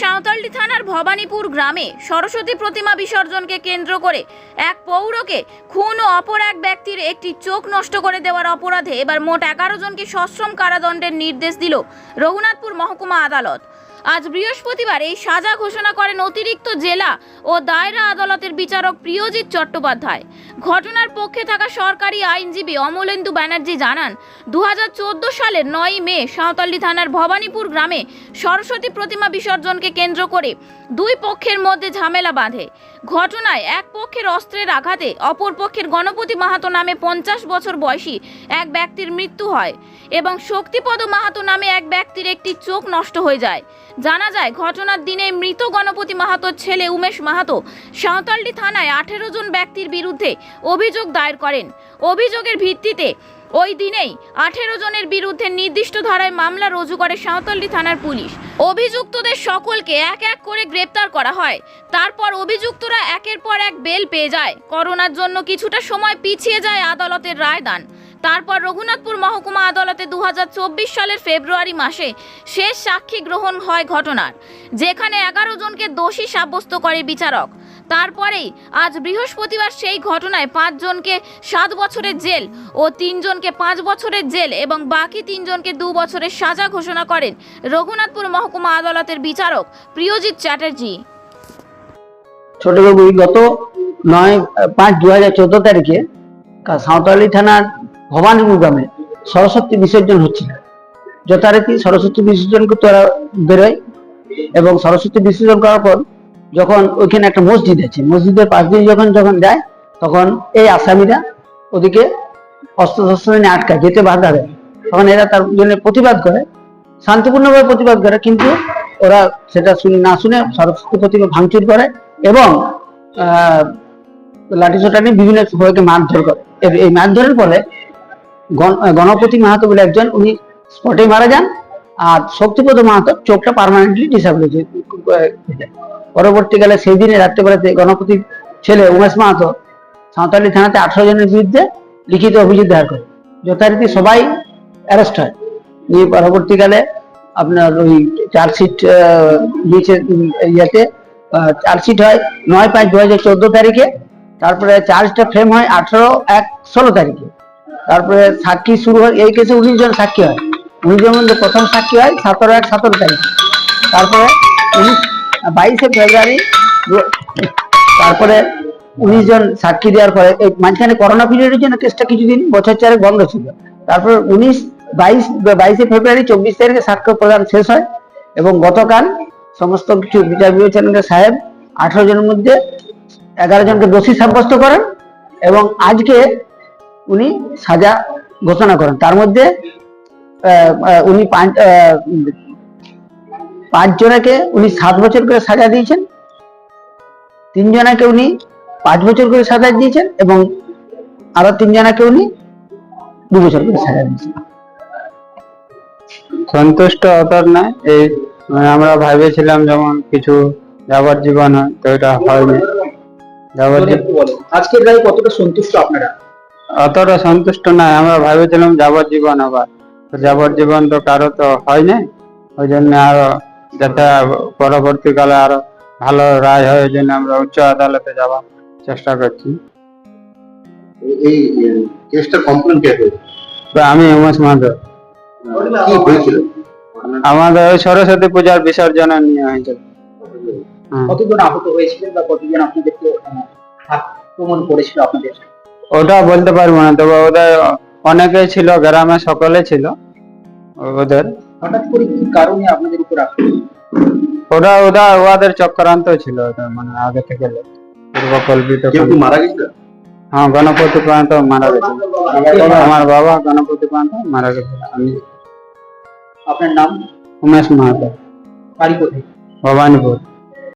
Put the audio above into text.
সাঁওতালডি থানার ভবানীপুর গ্রামে সরস্বতী প্রতিমা বিসর্জনকে কেন্দ্র করে এক পৌরকে খুন ও অপর এক ব্যক্তির একটি চোখ নষ্ট করে দেওয়ার অপরাধে এবার মোট এগারো জনকে সশ্রম কারাদণ্ডের নির্দেশ দিল রঘুনাথপুর মহকুমা আদালত। আজ বৃহস্পতিবার এই সাজা ঘোষণা করেন অতিরিক্ত জেলা ও দায়রা আদালতের বিচারক প্রিয়জিৎ চট্টোপাধ্যায়। ঘটনার পক্ষে থাকা সরকারি আইনজীবী অমলেন্দু ব্যানার্জি জানান দু হাজার চোদ্দ সালের নয় মে সাঁওতালি থানার ভবানীপুর গ্রামে সরস্বতী প্রতিমা বিসর্জনকে কেন্দ্র করে দুই পক্ষের মধ্যে ঝামেলা বাঁধে। ঘটনায় এক পক্ষের অস্ত্রের আঘাতে অপর পক্ষের গণপতি মাহাতো নামে পঞ্চাশ বছর বয়সী এক ব্যক্তির মৃত্যু হয় এবং শক্তিপদ মাহাতো নামে এক ব্যক্তির একটি চোখ নষ্ট হয়ে যায়। জানা যায়, ঘটনার দিনে মৃত গণপতি মাহাতোর ছেলে উমেশ মাহাতো সাঁওতালডি থানায় আঠেরো জন ব্যক্তির বিরুদ্ধে অভিযোগ দায়ের করেন। অভিযোগের ভিত্তিতে ওই দিনেই আঠেরো জনের বিরুদ্ধে নির্দিষ্ট ধারায় মামলা রুজু করে সাঁওতালডি থানার পুলিশ। অভিযুক্তদের সকলকে এক এক করে গ্রেপ্তার করা হয়। তারপর অভিযুক্তরা একের পর এক বেল পেয়ে যায়। করোনার জন্য কিছুটা সময় পিছিয়ে যায় আদালতের রায়দান। তারপর রঘুনাথপুর মহকুমা আদালতে দু হাজার চব্বিশ সালের ফেব্রুয়ারি মাসে শেষ সাক্ষী গ্রহণ হয় ঘটনার, যেখানে এগারো জনকে দোষী সাব্যস্ত করে বিচারক। তারপরেই আজ বৃহস্পতিবার সেই ঘটনায় পাঁচজনকে সাত বছরের জেল ও তিনজনকে পাঁচ বছরের জেল এবং বাকি তিনজনকে দু বছরের সাজা ঘোষণা করেন রঘুনাথপুর মহকুমা আদালতের বিচারক প্রিয়জিৎ চ্যাটার্জি। ছোটবাবু গত নয়, পাঁচ দু হাজার চোদ্দ তারিখে সাঁওতালি থানার ভবানীপুর গ্রামে সরস্বতী বিসর্জন হচ্ছিল। যথারীতি সরস্বতী বিসর্জন করতে ওরা বেরোয় এবং সরস্বতী বিসর্জন করার পর যখন ওইখানে একটা মসজিদ আছে, মসজিদের পাশ দিয়ে যখন যখন যায়, তখন এই আসামিরা ওদিকে অস্ত্র শস্ত্র নিয়ে আটকায়, যেতে বাধা দেয়। তখন এরা তার জন্য প্রতিবাদ করে, শান্তিপূর্ণভাবে প্রতিবাদ করে, কিন্তু ওরা সেটা শুনে, না শুনে সরস্বতী প্রতিমা ভাঙচুর করে এবং লাঠি সোটা নিয়ে বিভিন্ন সবাইকে মারধর করে। এই মারধরের ফলে গণপতি মাহাতো বলে একজন উনি স্পটে মারা যান আর শক্তিপদ মাহাতো চোখটা পার্মানেন্টলি ডিসাবল হয়েছে পরবর্তীকালে সেই দিনে রাত্রেবেলাতে গণপতির ছেলে উমেশ মাহাতো সাঁওতালি থানাতে আঠারো জনের বিরুদ্ধে লিখিত অভিযোগ দায়ের করে। যথারীতি সবাই অ্যারেস্ট হয়। নিয়ে পরবর্তীকালে আপনার ওই চার্জশিট উম, ইয়েতে চার্জশিট হয় নয় পাঁচ দু হাজার চোদ্দ তারিখে তারপরে চার্জটা ফ্রেম হয় আঠারো এক ষোলো তারিখে। তারপরে সাক্ষী শুরু হয়, এই কেসে উনিশ জন সাক্ষী হয়। উনিশ জনের মধ্যে প্রথম সাক্ষী হয় সতেরো এক সতেরো তারিখে। তারপরে বাইশে ফেব্রুয়ারি তারপরে উনিশ জন সাক্ষী দেওয়ার পরে, এই মাঝখানে করোনা পিরিয়ডের জন্য কেসটা কিছুদিন, বছর চারেক বন্ধ ছিল। তারপর উনিশ, বাইশ, বাইশে ফেব্রুয়ারি, চব্বিশ তারিখে সাক্ষ্য প্রদান শেষ হয় এবং গতকাল সমস্ত কিছু বিচার বিবেচনা সাহেব আঠারো জনের মধ্যে এগারো জনকে দোষী সাব্যস্ত করেন এবং আজকে উনি সাজা ঘোষণা করেন। তার মধ্যে উনি পাঁচ আহ, পাঁচ জনাকে উনি সাত বছর করে সাজা দিয়েছেন। তিন জনাকে উনি পাঁচ বছর করে সাজা দিয়েছেন এবং আরও তিন জনাকে উনি দু বছর করে সাজা দিয়েছেন। সন্তুষ্ট অতর নয় এই মানে আমরা ভেবেছিলাম যেমন কিছু যাবার জীবন হয় তো এটা হয়নি। যাবজ্জীবন আজকের রায় কতটা সন্তুষ্ট আপনারা? অতটা সন্তুষ্ট নয়। আমরা ভেবেছিলাম যাবজ্জীবন আবার। যাবজ্জীবন তো কারও তো হয় নাই। ওই জন্য আরও যাতে পরবর্তীকালে আরও ভালো রায় হয় ওই জন্য আমরা উচ্চ আদালতে যাওয়ার চেষ্টা করছি। এই কেসটা কমপ্লেন কে আমি উমেশ মাধব কি হয়েছিল? আমাদের ওই সরস্বতী পূজার বিসর্জন নিয়ে হয়েছিল। হ্যাঁ। কতজন আহত হয়েছিলেন বা কতজন আপনাদেরকে আক্রমণ করেছিল আপনাদের? ওটা বলতে পারব না তবে ওদের অনেকেই ছিল গ্রামে সকলে ছিল ওদের। হঠাৎ করে কি কারণে আপনাদের উপর আক্রমণ? ওরা ওরা ওদের চক্রান্ত ছিল ওটা মানে আগে থেকে পূর্বকল্পিত মারা গেছিল? হ্যাঁ গণপতি প্রান্ত মারা গেছে। আমার বাবা গণপতি প্রান্ত মারা গেছে আমি। আপনার নাম? উমেশ মাহাতো। বাড়ি কোথায়? ভবানীপুর।